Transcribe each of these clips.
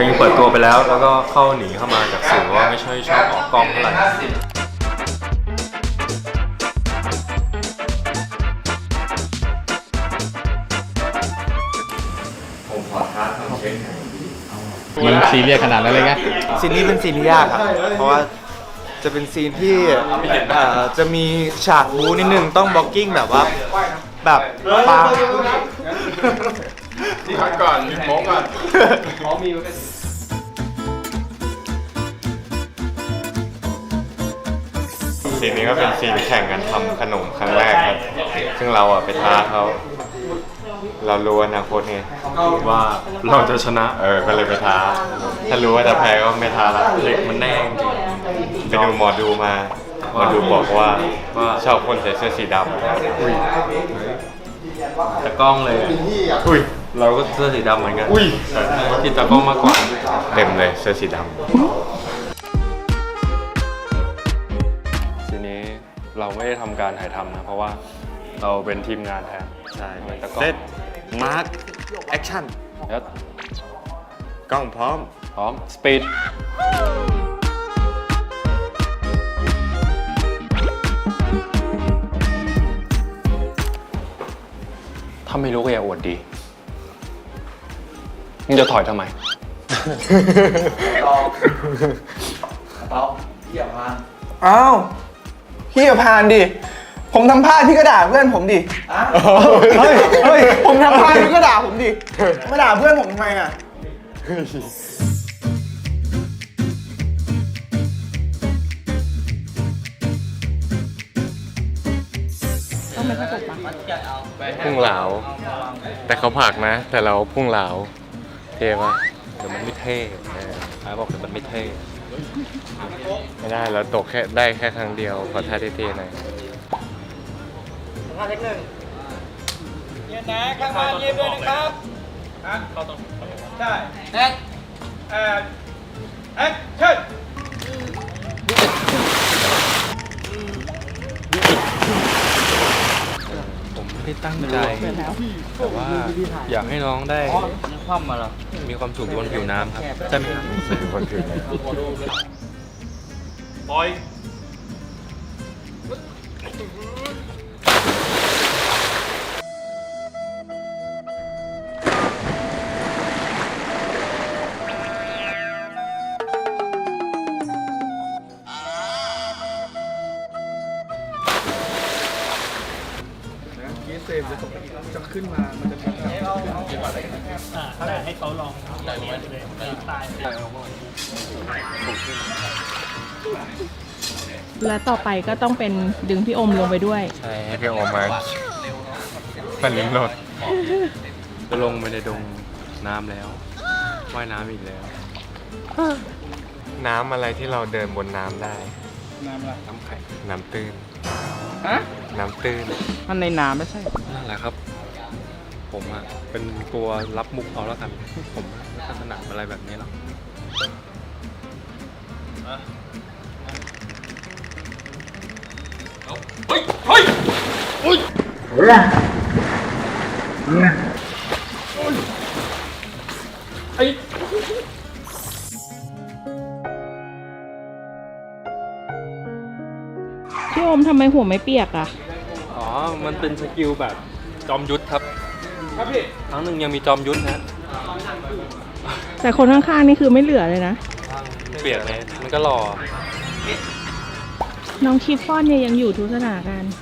เพลงเปิดตัวไปแล้ว แล้วก็เข้าหนีเข้ามาจากสื่อว่าไม่ใช่ชอบออกกล้องเท่าไหร่ผมขอท้าทำเช็คมันซีเรียสขนาดนั้นเลยไงซีนนี้เป็นซีนที่ยากครับ เพราะว่าจะเป็นซีนที่เอ่อจะมีฉากบูนิดนึงต้องบล็อกกิ้งแบบว่าแบบปา พักก่อนมีโมก่อนซีนนี้ก็เป็นซีนแข่งกันทำขนมครั้งแรกครับ ซึ่งเราอะไปท้าเขา เรารู้อนาคตไงว่าเราจะชนะ เออ ก็เลยไปท้า ถ้ารู้ว่าจะแพ้ก็ไม่ท้าละเล็กมันแน่จริงไปดูหมอดูมา หมอดูบอกว่าว่าชอบคนใส่เสื้อสีดำตะกล้องเลย อุ้ย เราก็เสื้อสีดำเหมือนกันอุ้ยติดตะกล้องมากกว่าเต็มเลยเสื้อสีดทีนี้เราไม่ได้ทำการถ่ายทำนะ เพราะว่าเราเป็นทีมงานแทนำใช่ตะกล้องเซตมาร์คแอคชั่นแล้วกล้องพร้อม พร้อม สปีดถ้าไม่รู้ก็อย่าอวดดี มึงจะถอยทำไมตอ้าวพี่อย่าพานดิ ผมทำพลาดพี่ก็ด่าเพื่อนผมดิเฮ้ย เฮ้ย ผมทำพลาดพี่ก็ด่าผมดิ มาด่าเพื่อนผมทำไมอะ พุ่งเหลา แต่เขาผลักนะ แต่เราพุ่งเหลา ท่ปะเดี๋ยวมันไม่เท่เออไอ้บอกเดี๋ยวมันไม่เท่ ไม่ได้เราตกแค่ได้แค่ครั้งเดียวขอท่าเท่ๆหน่อยผมไม่ได้ตั้งใตั้งใจแต่ว่าอยากให้น้องได้ความมาหรอมีความสุขบนผิวน้ำครับใช่ไหมครับเป็นคนถือ เลยปล่อยและต่อไปก็ต้องเป็นดึงพี่อมลงไปด้วย ใช่ให้พี่โอมมามันลิ้มรสจะลงไปในดงน้ำแล้วว่ายน้ำอีกแล้ว น้ำอะไรที่เราเดินบนน้ำได้ น้ำแข็งน้ำตื้นฮะ น้ำตื้นมันในน้ำไม่ใช่ นั่นแหละครับ ผมอะเป็นตัวรับมุกเอาแล้วกัน ผมไม่ค่อยถนัดอะไรแบบนี้หรอกพี่อ อมทำไมหัวไม่เปียกอะ อ๋อ มันเป็นสกิลแบบจอมยุทธครับ ครับพี่ครั้งหนึ่งยังมีจอมยุทธนะ แต่คนข้างๆนี่คือไม่เหลือเลยนะ เปียกเลย มันก็รอ น้องชิฟฟ่อนเนี่ยยังอยู่ทุกสถานการณ์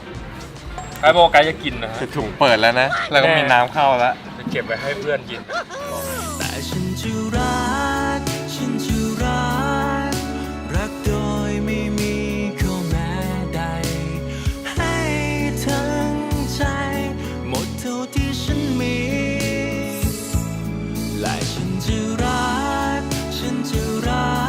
ไอ้โบายจะกินนะะจะถุงเปิดแล้วนะ แล้วก็มีน้ำเข้าแล้ว จะเก็บไว้ให้เพื่อนกิน แต่ฉันจะรักฉันจะ murah